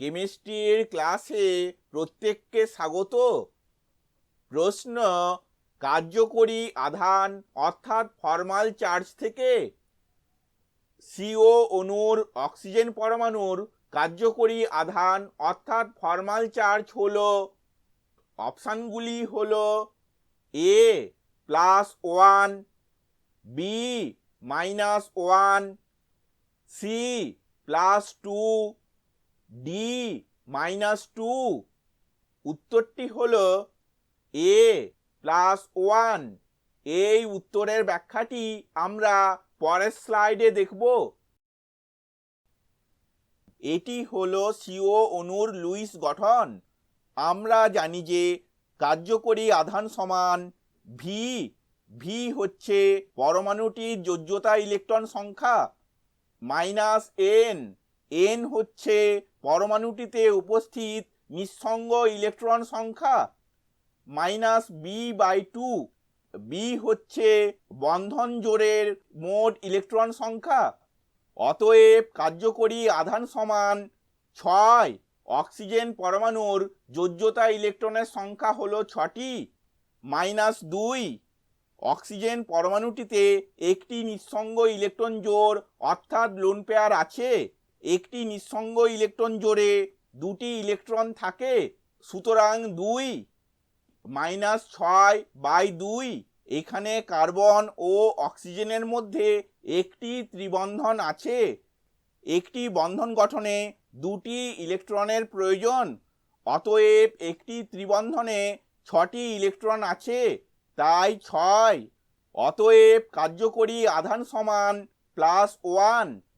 কেমিস্ট্রির ক্লাসে প্রত্যেককে স্বাগত। প্রশ্ন, কার্যকরী আধান অর্থাৎ ফর্মাল চার্জ থেকে সিও অণুর অক্সিজেন পরমাণুর কার্যকরী আধান অর্থাৎ ফর্মাল চার্জ হলো, অপশানগুলি হল A plus one, B minus one, C plus two D minus two উত্তরটি হল এ প্লাস ওয়ান এই উত্তরের ব্যাখ্যাটি আমরা পরের স্লাইডে দেখব। এটি হলো সিও অনুর লুইস গঠন। আমরা জানি যে কার্যকরী আধান সমান ভি ভি হচ্ছে পরমাণুটির যোজ্যতা ইলেকট্রন সংখ্যা। মাইনাস এন এন হচ্ছে পরমাণুটিতে উপস্থিত নিঃসঙ্গ ইলেকট্রন সংখ্যা minus B by two B হচ্ছে বন্ধন জোরের মোট ইলেকট্রন সংখ্যা। অতএব কার্যকরী আধান সমান ছয়। অক্সিজেন পরমাণুর যোজ্যতা ইলেকট্রনের সংখ্যা হলো ছটি, মাইনাস দুই। অক্সিজেন পরমাণুটিতে একটি নিঃসঙ্গ ইলেকট্রন জোর অর্থাৎ লোন পেয়ার আছে। একটি নিঃসঙ্গ ইলেকট্রন জোড়ে দুটি ইলেকট্রন থাকে, সুতরাং দুই মাইনাস ছয় বাই দুই, এখানে কার্বন ও অক্সিজেনের মধ্যে একটি ত্রিবন্ধন আছে। একটি বন্ধন গঠনে দুটি ইলেকট্রনের প্রয়োজন, অতএব একটি ত্রিবন্ধনে ছটি ইলেকট্রন আছে, তাই ছয়। অতএব কার্যকরী আধান সমান প্লাস ওয়ান।